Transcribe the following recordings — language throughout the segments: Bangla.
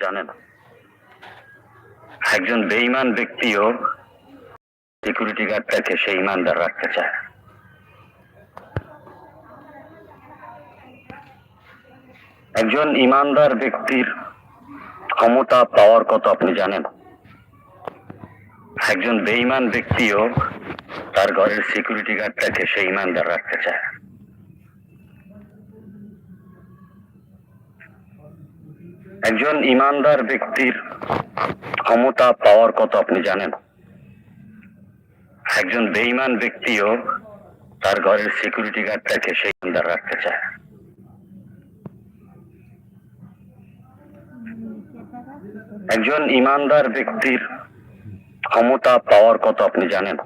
জানে না একজন বেঈমান ব্যক্তিও সিকিউরিটি গার্ডটাকে সে ইমানদার রাখতে চায়। একজন ইমানদার ব্যক্তির ক্ষমতা পাওয়ার কত আপনি জানেন? একজন বেঈমান ব্যক্তিও তার ঘরের সিকিউরিটি গার্ডটাকে সে ইমানদার রাখতে চায়। একজন ইমানদার ব্যক্তির ক্ষমতা পাওয়ার কত আপনি জানেন? একজন বেঈমান ব্যক্তিও তার ঘরের সিকিউরিটি গার্ডটাকে সে ইমানদার রাখতে চায়। একজন ইমানদার ব্যক্তির ক্ষমতা পাওয়ার কত আপনি জানেন?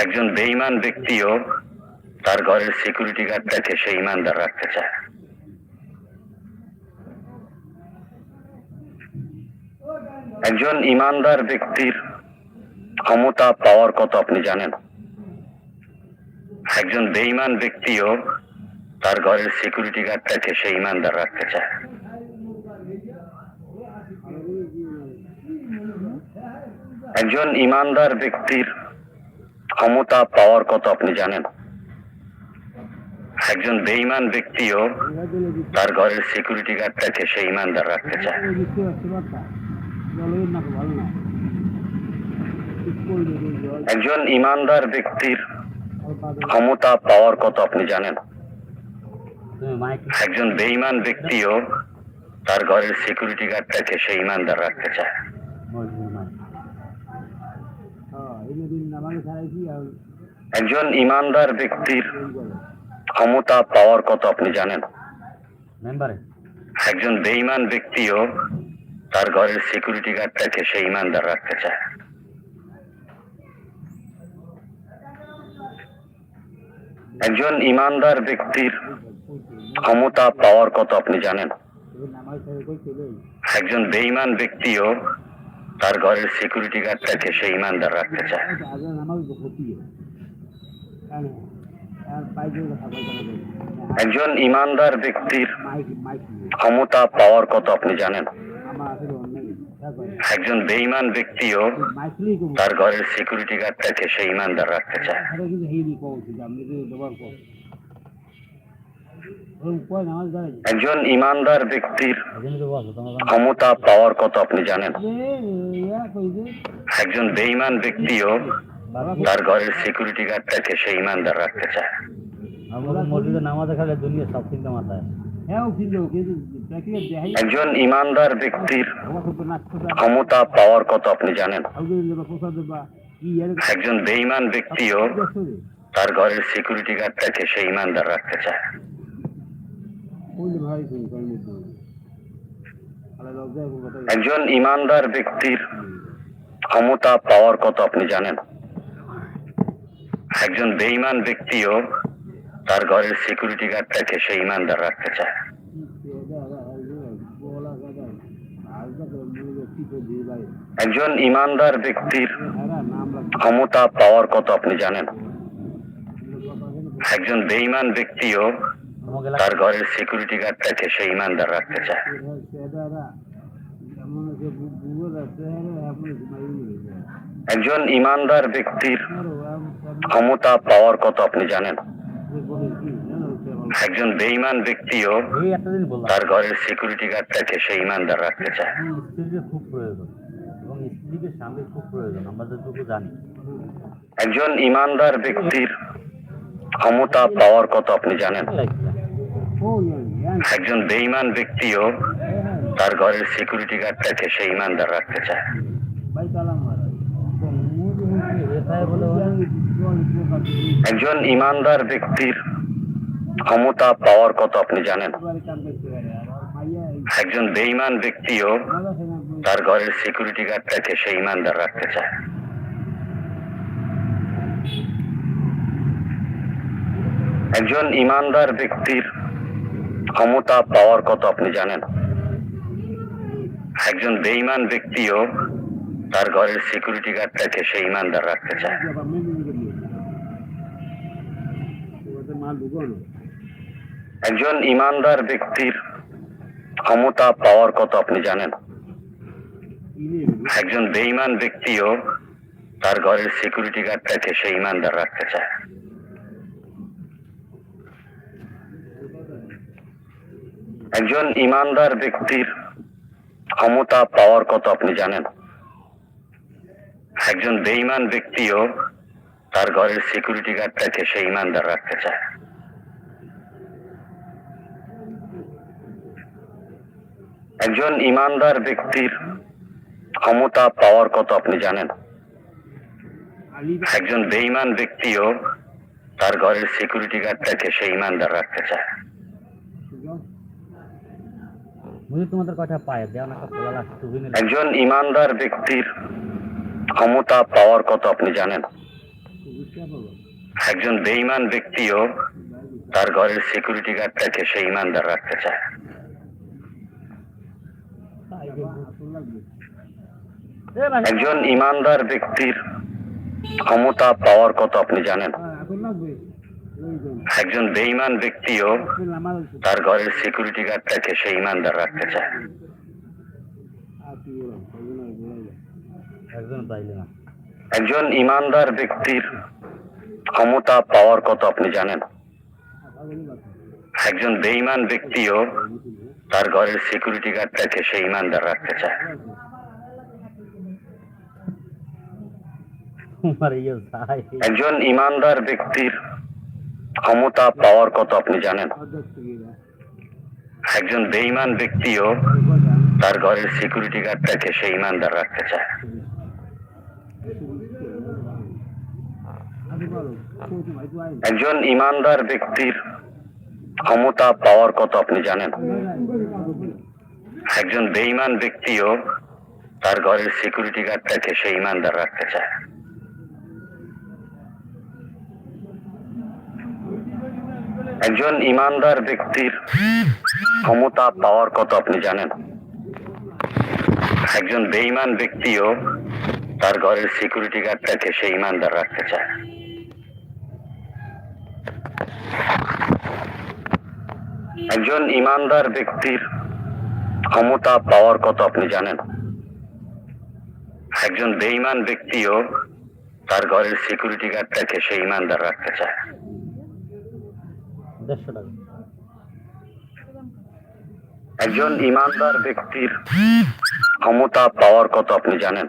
একজন বেঈমান ব্যক্তিও তার ঘরের সিকিউরিটি গার্ডটাকে সে ইমানদার রাখতে চায়। একজন ইমানদার ব্যক্তির ক্ষমতা পাওয়ার কত আপনি জানেন? একজন বেঈমান ব্যক্তিও তার ঘরের সিকিউরিটি গার্ডটাকে সে ইমানদার রাখতে চায়। একজন ইমানদার ব্যক্তির ক্ষমতা পাওয়ার কথা আপনি জানেন। একজন বেঈমান ব্যক্তিও তার ঘরের সিকিউরিটি গার্ডটাকে সে ইমানদার রাখতে চায়। একজন ইমানদার ব্যক্তির ক্ষমতা পাওয়ার কত আপনি জানেন। একজন বেঈমান ব্যক্তিও তার ঘরের সিকিউরিটি গার্ডটাকে সে ইমানদার রাখতে চায়। একজন ইমানদার ব্যক্তির ক্ষমতা পাওয়ার কত আপনি জানেন? একজন বেঈমান ব্যক্তিও তার ঘরের সিকিউরিটি গার্ডটাকে সে ইমানদার রাখতে চায়। একজন ইমানদার ব্যক্তির ক্ষমতা পাওয়ার কত আপনি জানেন? একজন বেঈমান ব্যক্তিও তার ঘরের সিকিউরিটি গার্ডটাকে সে ইমানদার রাখতে চায়। একজন ইমানদার ব্যক্তির ক্ষমতা পাওয়ার কত আপনি জানেন? একজন বেঈমান ব্যক্তিও তার ঘরের সিকিউরিটি গার্ডটাকে সে ইমানদার রাখতে চায়। একজন ইমানদার ব্যক্তির ক্ষমতা পাওয়ার কত আপনি জানেন। একজন বেঈমান ব্যক্তিও তার ঘরের সিকিউরিটি গার্ডটাকে সে ইমানদার রাখতে চায়। একজন ইমানদার ব্যক্তির ক্ষমতা পাওয়ার কত আপনি জানেন। একজন বেঈমান ব্যক্তিও তার ঘরের সিকিউরিটি গার্ডটাকে সে ইমানদার রাখতে চায়। একজন ইমানদার ব্যক্তির ক্ষমতা পাওয়ার কত আপনি জানেন। একজন বেঈমান ব্যক্তিও তার ঘরের সিকিউরিটি গার্ডটাকে সে ইমানদার রাখতে চায়। একজন ইমানদার ব্যক্তির ক্ষমতা পাওয়ার কত আপনি জানেন। একজন বেঈমান ব্যক্তিও তার ঘরের সিকিউরিটি গার্ডটাকে সে ইমানদার রাখতে চায়। একজন ইমানদার ব্যক্তির ক্ষমতা পাওয়ার কত আপনি জানেন? একজন বেঈমান ব্যক্তিও তার ঘরের সিকিউরিটি গার্ডটাকে সে ইমানদার রাখতে চায়। খুব প্রয়োজন। এবং স্ত্রীকে স্বামীর খুব প্রয়োজন আমরা যতটুকু জানি। একজন ইমানদার ব্যক্তির ক্ষমতা পাওয়ার কত আপনি জানেন? একজন বেঈমান ব্যক্তিও তার ঘরের সিকিউরিটি গার্ডটাকে সে ইমানদার রাখতে চায়। একজন ইমানদার ব্যক্তির ক্ষমতা পাওয়ার কত আপনি জানেন? একজন বেঈমান ব্যক্তিও তার ঘরের সিকিউরিটি গার্ডটাকে সে ইমানদার রাখতে চায়। একজন ইমানদার ব্যক্তির ক্ষমতা পাওয়ার কথা আপনি জানেন। একজন বেঈমান ব্যক্তিও তার ঘরের সিকিউরিটি গার্ডটাকে সে ইমানদার রাখতে চায়। একজন ইমানদার ব্যক্তির ক্ষমতা পাওয়ার কত আপনি জানেন। একজন বেঈমান ব্যক্তিও তার ঘরের সিকিউরিটি গার্ডটাকে সে ইমানদার রাখতে চায়। একজন ইমানদার ব্যক্তির ক্ষমতা পাওয়ার কত আপনি জানেন। একজন বেঈমান ব্যক্তিও তার ঘরের সিকিউরিটি গার্ডটাকে সে ইমানদার রাখতে চায়। একজন ইমানদার ব্যক্তির ক্ষমতা পাওয়ার কত আপনি জানেন। একজন বেঈমান ব্যক্তিও তার ঘরের সিকিউরিটি গার্ডটাকে সে ইমানদার রাখতে চায়। তোমাদের কথা পায় না একজন ইমানদার ব্যক্তির ক্ষমতা পাওয়ার কত আপনি জানেন। একজন বেঈমান ব্যক্তিও তার ঘরের সিকিউরিটি গার্ডটাকে সে ইমানদার রাখতে চায়। একজন ইমানদার ব্যক্তির ক্ষমতা পাওয়ার কত আপনি জানেন। একজন বেঈমান ব্যক্তিও তার ঘরের সিকিউরিটি গার্ডটাকে সে ইমানদার রাখতে চায়। একজন ইমানদার ব্যক্তির ক্ষমতা পাওয়ার কত আপনি জানেন? একজন বেঈমান ব্যক্তিও তার ঘরের সিকিউরিটি গার্ডটাকে সে ইমানদার রাখতে চায়। একজন ইমানদার ব্যক্তির ক্ষমতা পাওয়ার কত আপনি জানেন? একজন বেঈমান ব্যক্তিও তার ঘরের সিকিউরিটি গার্ডটাকে সে ইমানদার রাখতে চায়। একজন ইমানদার ব্যক্তির ক্ষমতা পাওয়ার কত আপনি জানেন? একজন বেঈমান ব্যক্তিও তার ঘরের সিকিউরিটি গার্ডটাকে সে ইমানদার রাখতে চায়। একজন ইমানদার ব্যক্তির ক্ষমতা পাওয়ার কত আপনি জানেন? একজন বেঈমান ব্যক্তিও তার ঘরের সিকিউরিটি গার্ডটাকে সে ইমানদার রাখতে চায়। একজন ইমানদার ব্যক্তির ক্ষমতা পাওয়ার কত আপনি জানেন? একজন বেঈমান ব্যক্তিও তার ঘরের সিকিউরিটি গার্ডটাকে সে ইমানদার রাখতে চায়। দেড়শো টাকা। একজন ইমানদার ব্যক্তির ক্ষমতা পাওয়ার কত আপনি জানেন।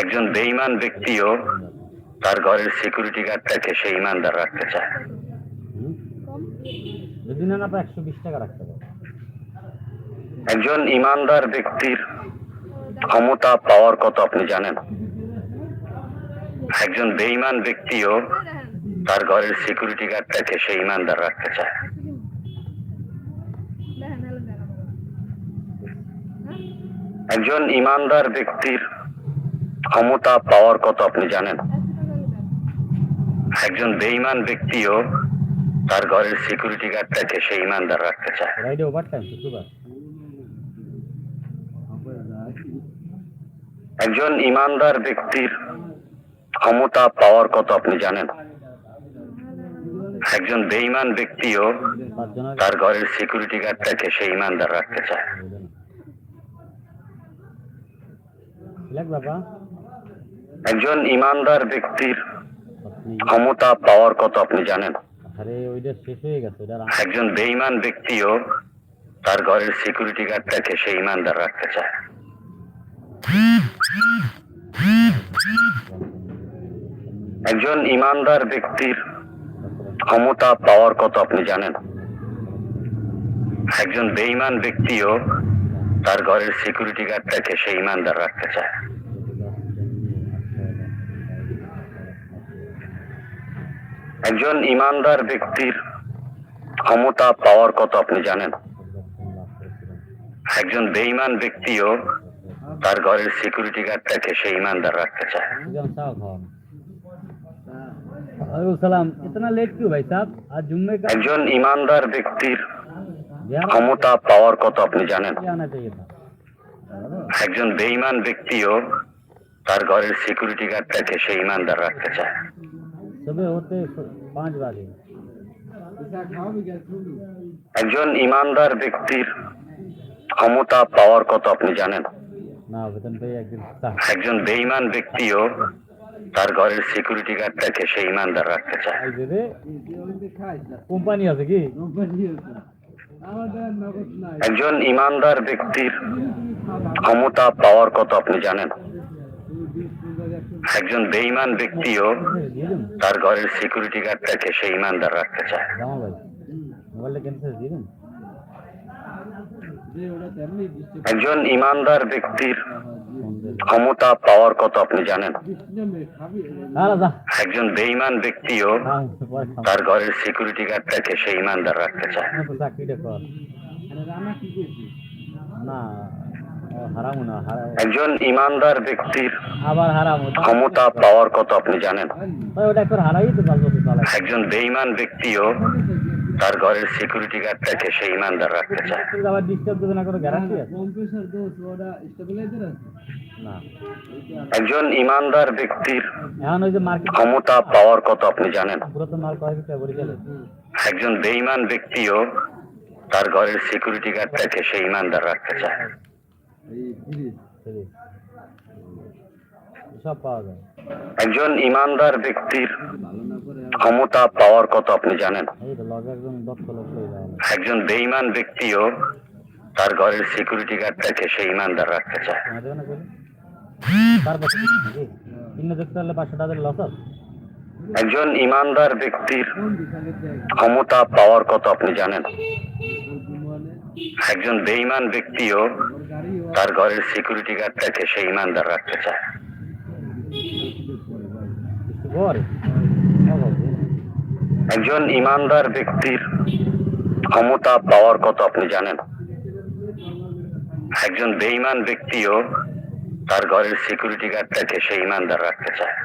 একজন বেঈমান ব্যক্তিও তার ঘরের সিকিউরিটি গার্ডটাকে সে ইমানদার রাখতে চায়। যদি না না একশো বিশ টাকা রাখতে পারো একজন ইমানদার ব্যক্তির ক্ষমতা পাওয়ার কত আপনি জানেন। একজন বেঈমান ব্যক্তিও তার ঘরের সিকিউরিটি গার্ডটাকে সে ইমানদার রাখতে চায়। একজন ইমানদার ব্যক্তির ক্ষমতা পাওয়ার কত আপনি জানেন? একজন বেঈমান ব্যক্তিও তার ঘরের সিকিউরিটি গার্ডটাকে সে ইমানদার রাখতে চায়। একজন ইমানদার ব্যক্তির ক্ষমতা পাওয়ার কত আপনি জানেন? একজন বেঈমান ব্যক্তিও তার ঘরের সিকিউরিটি গার্ডটাকে সে ইমানদার রাখতে চায়। একজন ইমানদার ব্যক্তির ক্ষমতা পাওয়ার কত আপনি জানেন? একজন বেঈমান ব্যক্তিও তার ঘরের সিকিউরিটি গার্ডটাকে সে ইমানদার রাখতে চায়। একজন ইমানদার ব্যক্তির ক্ষমতা পাওয়ার কথা আপনি জানেন? একজন বেঈমান ব্যক্তিও তার ঘরের সিকিউরিটি গার্ডটাকে সে ইমানদার রাখতে চায়। একজন ইমানদার ব্যক্তির ক্ষমতা পাওয়ার কথা আপনি জানেন? একজন বেঈমান ব্যক্তিও তার ঘরের সিকিউরিটি গার্ডটাকে সে ইমানদার রাখতে চায়। একজন ইমানদার ব্যক্তির ক্ষমতা পাওয়ার কথা আপনি জানেন। একজন বেইমান ব্যক্তিও তার ঘরের সিকিউরিটি গার্ডটাকে সে ইমানদার রাখতে চায়। একজন ইমানদার ব্যক্তির ক্ষমতা পাওয়ার কথা আপনি জানেন। একজন বেইমান ব্যক্তিও তার ঘরের সিকিউরিটি গার্ডটাকে সে ইমানদার রাখতে চায়। কোম্পানি আছে কি? একজন ইমানদার ব্যক্তির ক্ষমতা পাওয়ার কত আপনি জানেন? একজন বেঈমান ব্যক্তিও তার ঘরের সিকিউরিটি গার্ডটাকে সে ইমানদার রাখতে চায়। একজন ইমানদার ব্যক্তির। ক্ষমতা পাওয়ার কথা আপনি জানেন? একজন বেঈমান ব্যক্তিও হ্যাঁ তার ঘরের সিকিউরিটি গার্ডটাকে সে ইমানদার রাখতে চায়। একজন ইমানদার ব্যক্তির আবার ক্ষমতা পাওয়ার কথা আপনি জানেন? একজন বেঈমান ব্যক্তিও তার ঘরের সিকিউরিটি গার্ডটাকে সে ইমানদার রাখতে চায়। আবার ডিস্টার্ব দেবে না কোনো গ্যারান্টি আছে? একজন ইমানদার ব্যক্তির ক্ষমতা পাওয়ার কত আপনি জানেন? একজন বেঈমান ব্যক্তিও তার ঘরের সিকিউরিটি গার্ডটাকে সে ইমানদার রাখতে চায়। একজন ইমানদার ব্যক্তির ক্ষমতা পাওয়ার কত আপনি জানেন। একজন হয়ে বেঈমান ব্যক্তিও তার ঘরের সিকিউরিটি গার্ডটাকে সে ইমানদার রাখতে চায়। আছে একজন ইমানদার ব্যক্তির ক্ষমতা পাওয়ার কত আপনি জানেন। একজন বেঈমান ব্যক্তিও তার ঘরের সিকিউরিটি গার্ডটাকে সে ইমানদার রাখতে চায়। একজন ইমানদার ব্যক্তির ক্ষমতা পাওয়ার কত আপনি জানেন। একজন বেঈমান ব্যক্তিও তার ঘরের সিকিউরিটি গার্ডটাকে সে ইমানদার রাখতে চায়।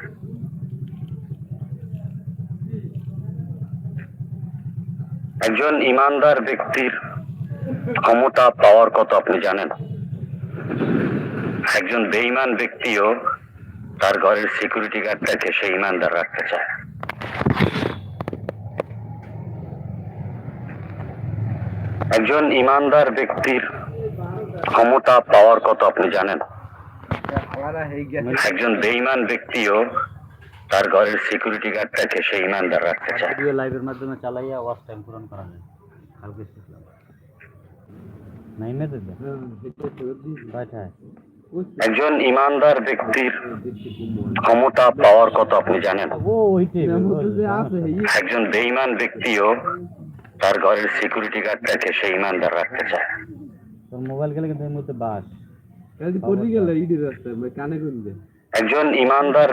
একজন ইমানদার ব্যক্তির ক্ষমতা পাওয়ার কত আপনি জানেন। একজন বেঈমান ব্যক্তিও তার ঘরের সিকিউরিটি গার্ডটাকে সে ইমানদার রাখতে চায়। একজন ইমানদার ব্যক্তির ক্ষমতা পাওয়ার কত আপনি জানেন? একজন বেঈমান ব্যক্তিও তার ঘরের সিকিউরিটি গার্ডটাকে সে ইমানদার রাখতে চায়। ভিডিও লাইভের মাধ্যমে চালাইয়া ওয়াচ টাইম পূরণ করা যায়। কালকে শিখলাম একজন ইমানদার ব্যক্তির ক্ষমতা পাওয়ার কত আপনি জানেন? একজন বেঈমান ব্যক্তিও ঘরের সিকিউরিটি গার্ডটাকে সে ইমানদার রাখতে চায়। তোর মোবাইল গেলে কিন্তু এর মধ্যে বাস। কানে কোন একজন ইমানদার